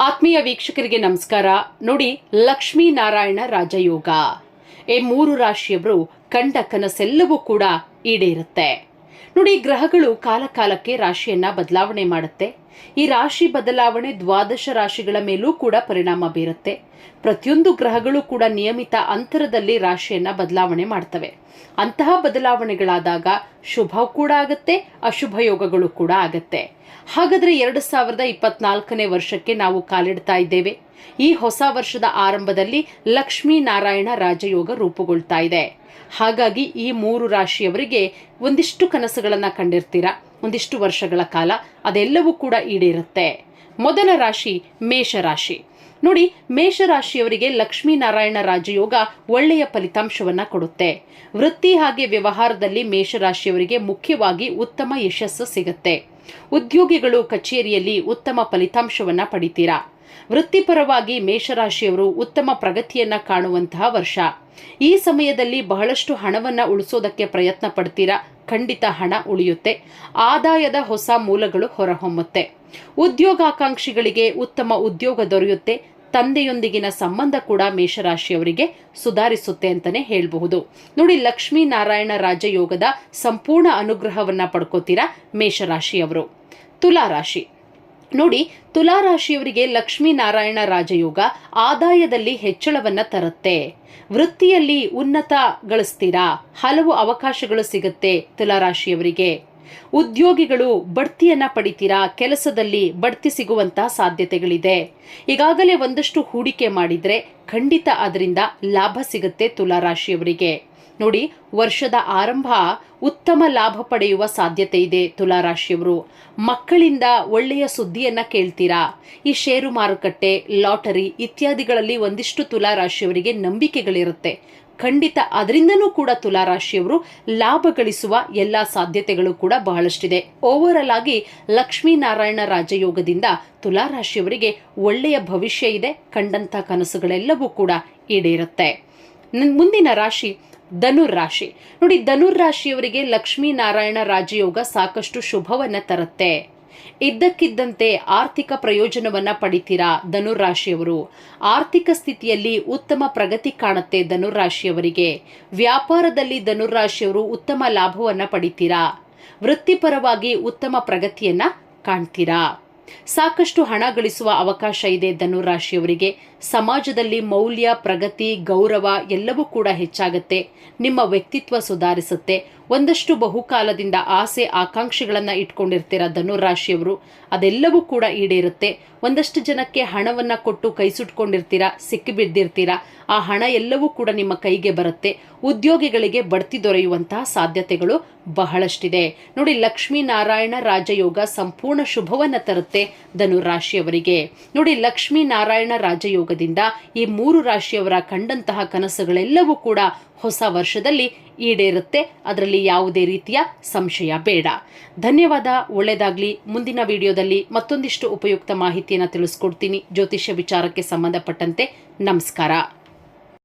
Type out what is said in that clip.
ಆತ್ಮೀಯ ವೀಕ್ಷಕರಿಗೆ ನಮಸ್ಕಾರ. ನೋಡಿ ಲಕ್ಷ್ಮೀ ನಾರಾಯಣ ರಾಜಯೋಗ. ಈ ಮೂರು ರಾಶಿಯವರು ಕಂಡ ಕನಸೆಲ್ಲವೂ ಕೂಡ ಈಡೇರುತ್ತೆ. ನೋಡಿ, ಗ್ರಹಗಳು ಕಾಲಕಾಲಕ್ಕೆ ರಾಶಿಯನ್ನ ಬದಲಾವಣೆ ಮಾಡುತ್ತೆ. ಈ ರಾಶಿ ಬದಲಾವಣೆ ದ್ವಾದಶ ರಾಶಿಗಳ ಮೇಲೂ ಕೂಡ ಪರಿಣಾಮ ಬೀರುತ್ತೆ. ಪ್ರತಿಯೊಂದು ಗ್ರಹಗಳು ಕೂಡ ನಿಯಮಿತ ಅಂತರದಲ್ಲಿ ರಾಶಿಯನ್ನ ಬದಲಾವಣೆ ಮಾಡ್ತವೆ. ಅಂತಹ ಬದಲಾವಣೆಗಳಾದಾಗ ಶುಭ ಕೂಡ ಆಗತ್ತೆ, ಅಶುಭ ಯೋಗಗಳು ಕೂಡ ಆಗತ್ತೆ. ಹಾಗಾದ್ರೆ ಎರಡು ಸಾವಿರದ ಇಪ್ಪತ್ನಾಲ್ಕನೇ ವರ್ಷಕ್ಕೆ ನಾವು ಕಾಲಿಡ್ತಾ ಇದ್ದೇವೆ. ಈ ಹೊಸ ವರ್ಷದ ಆರಂಭದಲ್ಲಿ ಲಕ್ಷ್ಮೀ ನಾರಾಯಣ ರಾಜಯೋಗ ರೂಪುಗೊಳ್ತಾ ಇದೆ. ಹಾಗಾಗಿ ಈ ಮೂರು ರಾಶಿಯವರಿಗೆ ಒಂದಿಷ್ಟು ಕನಸುಗಳನ್ನು ಕಂಡಿರ್ತೀರಾ? ಒಂದಿಷ್ಟು ವರ್ಷಗಳ ಕಾಲ ಅದೆಲ್ಲವೂ ಕೂಡ ಈಡೇರುತ್ತೆ. ಮೊದಲ ರಾಶಿ ಮೇಷರಾಶಿ. ನೋಡಿ, ಮೇಷರಾಶಿಯವರಿಗೆ ಲಕ್ಷ್ಮೀನಾರಾಯಣ ರಾಜಯೋಗ ಒಳ್ಳೆಯ ಫಲಿತಾಂಶವನ್ನ ಕೊಡುತ್ತೆ. ವೃತ್ತಿ ಹಾಗೆ ವ್ಯವಹಾರದಲ್ಲಿ ಮೇಷರಾಶಿಯವರಿಗೆ ಮುಖ್ಯವಾಗಿ ಉತ್ತಮ ಯಶಸ್ಸು ಸಿಗುತ್ತೆ. ಉದ್ಯೋಗಿಗಳು ಕಚೇರಿಯಲ್ಲಿ ಉತ್ತಮ ಫಲಿತಾಂಶವನ್ನ ಪಡಿತೀರಾ? ವೃತ್ತಿಪರವಾಗಿ ಮೇಷರಾಶಿಯವರು ಉತ್ತಮ ಪ್ರಗತಿಯನ್ನ ಕಾಣುವಂತಹ ವರ್ಷ. ಈ ಸಮಯದಲ್ಲಿ ಬಹಳಷ್ಟು ಹಣವನ್ನ ಉಳಿಸೋದಕ್ಕೆ ಪ್ರಯತ್ನ ಪಡ್ತೀರಾ? ಖಂಡಿತ ಹಣ ಉಳಿಯುತ್ತೆ. ಆದಾಯದ ಹೊಸ ಮೂಲಗಳು ಹೊರಹೊಮ್ಮುತ್ತೆ. ಉದ್ಯೋಗಾಕಾಂಕ್ಷಿಗಳಿಗೆ ಉತ್ತಮ ಉದ್ಯೋಗ ದೊರೆಯುತ್ತೆ. ತಂದೆಯೊಂದಿಗಿನ ಸಂಬಂಧ ಕೂಡ ಮೇಷರಾಶಿಯವರಿಗೆ ಸುಧಾರಿಸುತ್ತೆ ಅಂತಾನೆ ಹೇಳಬಹುದು. ನೋಡಿ ಲಕ್ಷ್ಮೀ ನಾರಾಯಣ ರಾಜಯೋಗದ ಸಂಪೂರ್ಣ ಅನುಗ್ರಹವನ್ನ ಪಡ್ಕೋತೀರಾ ಮೇಷರಾಶಿಯವರು. ತುಲಾರಾಶಿ. ನೋಡಿ, ತುಲಾರಾಶಿಯವರಿಗೆ ಲಕ್ಷ್ಮೀನಾರಾಯಣ ರಾಜಯೋಗ ಆದಾಯದಲ್ಲಿ ಹೆಚ್ಚಳವನ್ನ ತರುತ್ತೆ. ವೃತ್ತಿಯಲ್ಲಿ ಉನ್ನತ ಗಳಿಸ್ತೀರಾ ಹಲವು ಅವಕಾಶಗಳು ಸಿಗುತ್ತೆ ತುಲಾರಾಶಿಯವರಿಗೆ. ಉದ್ಯೋಗಿಗಳು ಬಡ್ತಿಯನ್ನ ಪಡಿತೀರಾ? ಕೆಲಸದಲ್ಲಿ ಬಡ್ತಿ ಸಿಗುವಂತಹ ಸಾಧ್ಯತೆಗಳಿದೆ. ಈಗಾಗಲೇ ಒಂದಷ್ಟು ಹೂಡಿಕೆ ಮಾಡಿದ್ರೆ ಖಂಡಿತ ಅದರಿಂದ ಲಾಭ ಸಿಗುತ್ತೆ ತುಲಾರಾಶಿಯವರಿಗೆ. ನೋಡಿ, ವರ್ಷದ ಆರಂಭ ಉತ್ತಮ ಲಾಭ ಪಡೆಯುವ ಸಾಧ್ಯತೆ ಇದೆ ತುಲಾರಾಶಿಯವರು. ಮಕ್ಕಳಿಂದ ಒಳ್ಳೆಯ ಸುದ್ದಿಯನ್ನ ಕೇಳ್ತೀರಾ? ಈ ಷೇರು ಮಾರುಕಟ್ಟೆ, ಲಾಟರಿ ಇತ್ಯಾದಿಗಳಲ್ಲಿ ಒಂದಿಷ್ಟು ತುಲಾರಾಶಿಯವರಿಗೆ ನಂಬಿಕೆಗಳಿರುತ್ತೆ. ಖಂಡಿತ ಅದರಿಂದನೂ ಕೂಡ ತುಲಾರಾಶಿಯವರು ಲಾಭ ಗಳಿಸುವ ಎಲ್ಲ ಸಾಧ್ಯತೆಗಳು ಕೂಡ ಬಹಳಷ್ಟಿದೆ. ಓವರ್ ಆಲ್ ಆಗಿ ಲಕ್ಷ್ಮೀನಾರಾಯಣ ರಾಜಯೋಗದಿಂದ ತುಲಾರಾಶಿಯವರಿಗೆ ಒಳ್ಳೆಯ ಭವಿಷ್ಯ ಇದೆ, ಕಂಡಂಥ ಕನಸುಗಳೆಲ್ಲವೂ ಕೂಡ ಈಡೇರುತ್ತೆ. ಮುಂದಿನ ರಾಶಿ ಧನುರ್ ರಾಶಿ. ನೋಡಿ, ಧನುರ್ ರಾಶಿಯವರಿಗೆ ಲಕ್ಷ್ಮೀನಾರಾಯಣ ರಾಜಯೋಗ ಸಾಕಷ್ಟು ಶುಭವನ್ನ ತರುತ್ತೆ. ಇದ್ದಕ್ಕಿದ್ದಂತೆ ಆರ್ಥಿಕ ಪ್ರಯೋಜನವನ್ನ ಪಡಿತೀರಾ ಧನುರಾಶಿಯವರು ಆರ್ಥಿಕ ಸ್ಥಿತಿಯಲ್ಲಿ ಉತ್ತಮ ಪ್ರಗತಿ ಕಾಣುತ್ತೆ ಧನುರಾಶಿಯವರಿಗೆ ವ್ಯಾಪಾರದಲ್ಲಿ ಧನುರಾಶಿಯವರು ಉತ್ತಮ ಲಾಭವನ್ನ ಪಡಿತೀರಾ? ವೃತ್ತಿಪರವಾಗಿ ಉತ್ತಮ ಪ್ರಗತಿಯನ್ನ ಕಾಣ್ತೀರಾ? ಸಾಕಷ್ಟು ಹಣ ಗಳಿಸುವ ಅವಕಾಶ ಇದೆ ಧನುರಾಶಿಯವರಿಗೆ. ಸಮಾಜದಲ್ಲಿ ಮೌಲ್ಯ, ಪ್ರಗತಿ, ಗೌರವ ಎಲ್ಲವೂ ಕೂಡ ಹೆಚ್ಚಾಗುತ್ತೆ. ನಿಮ್ಮ ವ್ಯಕ್ತಿತ್ವ ಸುಧಾರಿಸುತ್ತೆ. ಒಂದಷ್ಟು ಬಹುಕಾಲದಿಂದ ಆಸೆ ಆಕಾಂಕ್ಷೆಗಳನ್ನ ಇಟ್ಕೊಂಡಿರ್ತೀರ ಧನುರಾಶಿಯವರು. ಅದೆಲ್ಲವೂ ಕೂಡ ಈಡೇರುತ್ತೆ. ಒಂದಷ್ಟು ಜನಕ್ಕೆ ಹಣವನ್ನ ಕೊಟ್ಟು ಕೈ ಸುಟ್ಕೊಂಡಿರ್ತೀರಾ ಸಿಕ್ಕಿ ಬಿದ್ದಿರ್ತೀರಾ ಆ ಹಣ ಎಲ್ಲವೂ ಕೂಡ ನಿಮ್ಮ ಕೈಗೆ ಬರುತ್ತೆ. ಉದ್ಯೋಗಿಗಳಿಗೆ ಬಡ್ತಿ ದೊರೆಯುವಂತಹ ಸಾಧ್ಯತೆಗಳು ಬಹಳಷ್ಟಿದೆ. ನೋಡಿ ಲಕ್ಷ್ಮೀ ನಾರಾಯಣ ರಾಜಯೋಗ ಸಂಪೂರ್ಣ ಶುಭವನ್ನ ತರುತ್ತೆ ಧನುರಾಶಿಯವರಿಗೆ. ನೋಡಿ ಲಕ್ಷ್ಮೀ ನಾರಾಯಣ ರಾಜಯೋಗದಿಂದ ಈ ಮೂರು ರಾಶಿಯವರ ಕಂಡಂತಹ ಕನಸುಗಳೆಲ್ಲವೂ ಕೂಡ ಹೊಸ ವರ್ಷದಲ್ಲಿ ಈಡೇರುತ್ತೆ. ಅದರಲ್ಲಿ ಯಾವುದೇ ರೀತಿಯ ಸಂಶಯ ಬೇಡ. ಧನ್ಯವಾದ. ಒಳ್ಳೆಯದಾಗಲಿ ಮುಂದಿನ ವಿಡಿಯೋದಲ್ಲಿ ಮತ್ತೊಂದಿಷ್ಟು ಉಪಯುಕ್ತ ಮಾಹಿತಿಯನ್ನು ತಿಳಿಸ್ಕೊಡ್ತೀನಿ. ಜ್ಯೋತಿಷ್ಯ ವಿಚಾರಕ್ಕೆ ಸಂಬಂಧಪಟ್ಟಂತೆ ನಮಸ್ಕಾರ.